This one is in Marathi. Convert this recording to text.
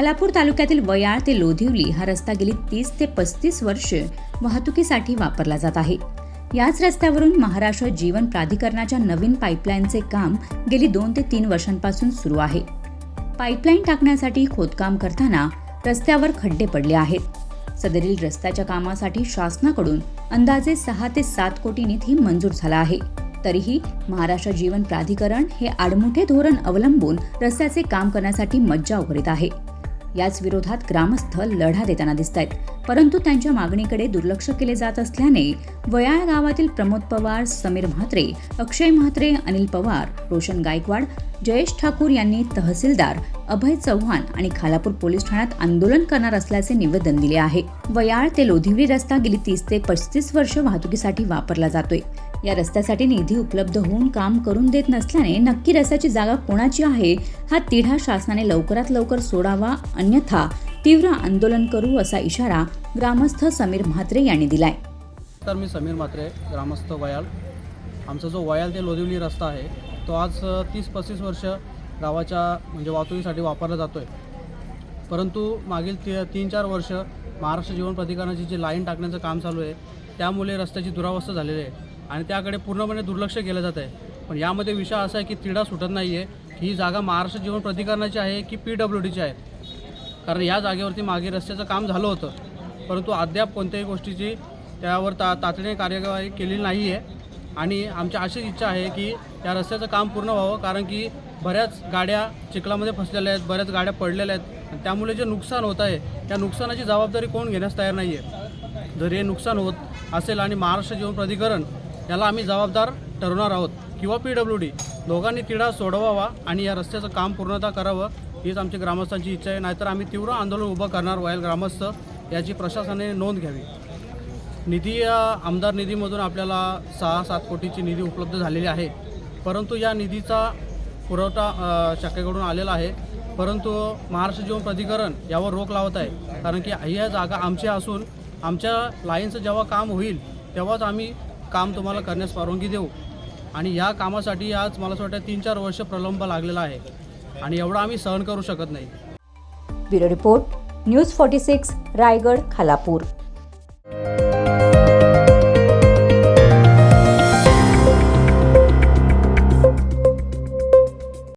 खालापूर तालुक्यातील वयाळ ते लोधिवली हा रस्ता गेली तीस ते पस्तीस वर्ष वाहतुकीसाठी वापरला जात आहे. याच रस्त्यावरून महाराष्ट्र जीवन प्राधिकरणाच्या नवीन पाईपलाईनचे काम गेली दोन ते तीन वर्षांपासून सुरू आहे. पाईपलाईन टाकण्यासाठी खोदकाम करताना रस्त्यावर खड्डे पडले आहेत. सदरील रस्त्याच्या कामासाठी शासनाकडून अंदाजे सहा ते सात कोटी निधी मंजूर झाला आहे. तरीही महाराष्ट्र जीवन प्राधिकरण हे आडमुठे धोरण अवलंबून रस्त्याचे काम करण्यासाठी मज्जा उघडत आहे. याच विरोधात ग्रामस्थ लढा देताना दिसत आहेत परंतु त्यांच्या मागणीकडे दुर्लक्ष केले जात असल्याने वयाळ गावातील प्रमोद पवार समीर म्हात्रे अक्षय म्हात्रे अनिल पवार रोशन गायकवाड जयेश ठाकूर यांनी तहसीलदार अभय चव्हाण आणि खालापूर पोलीस ठाण्यात आंदोलन करणार असल्याचे निवेदन दिले आहे. वयाळ ते लोधिवली रस्ता गेली तीस ते पस्तीस वर्ष वाहतुकीसाठी वापरला जातोय. या रस्त्यासाठी निधी उपलब्ध होऊन काम करून देत नसल्याने नक्की रस्त्याची जागा कोणाची आहे हा तिढा शासनाने लवकरात लवकर सोडावा अन्यथा तीव्र आंदोलन करू असा इशारा ग्रामस्थ समीर म्हात्रे यांनी दिलाय. तर मी समीर म्हात्रे ग्रामस्थ वयाल. आमचा जो वयाल ते लोदिवली रस्ता आहे तो आज तीस पस्तीस वर्ष गावाच्या म्हणजे वाहतुकीसाठी वापरला जातो आहे परंतु मागील ती तीन चार वर्ष महाराष्ट्र जीवन प्राधिकरणाची जी लाईन टाकण्याचं काम चालू आहे त्यामुळे रस्त्याची दुरावस्था झालेली आहे. आणि त्याकडे पूर्णपणे दुर्लक्ष केलं जात आहे पण यामध्ये विषय असा आहे की तिढा सुटत नाही आहे ही जागा महाराष्ट्र जीवन प्राधिकरणाची आहे की पी डब्ल्यू डीची आहे? कारण या जागेवरती मागे रस्त्याचं काम झालं होतं. परंतु अद्याप कोणत्याही गोष्टीची त्यावर ता तातडीने कार्यवाही केलेली नाही आहे आणि आमची अशी इच्छा आहे की या रस्त्याचं काम पूर्ण व्हावं कारण की बऱ्याच गाड्या चिखलामध्ये फसलेल्या आहेत बऱ्याच गाड्या पडलेल्या आहेत. आणि त्यामुळे जे नुकसान होत आहे त्या नुकसानाची जबाबदारी कोण घेण्यास तयार नाही आहे जर हे नुकसान होत असेल आणि महाराष्ट्र जीवन प्राधिकरण याला आम्ही जबाबदार ठरवणार आहोत. किंवा पी डब्ल्यू डी दोघांनी तिढा सोडवावा आणि या रस्त्याचं काम पूर्णतः करावं हीच आमची ग्रामस्थांची इच्छा आहे. नाहीतर आम्ही तीव्र आंदोलन उभं करणार वयाल ग्रामस्थ याची प्रशासनाने नोंद घ्यावी. निधी आमदार निधीमधून आपल्याला सहा सात कोटीची निधी उपलब्ध झालेली आहे. परंतु या निधीचा पुरवठा शाखेकडून आलेला आहे. परंतु महाराष्ट्र जीवन प्राधिकरण यावर रोख लावत आहे. कारण की ह्या जागा आमच्या असून आमच्या लाईनचं जेव्हा काम होईल तेव्हाच आम्ही काम तुम्हाला करण्यास परवानगी देऊ. आणि या कामासाठी आज मला असं वाटतं तीन चार वर्ष प्रलंब लागलेला आहे. आणि एवढं आम्ही सहन करू शकत नाही. Bureau report news forty six Raigad Khalapur.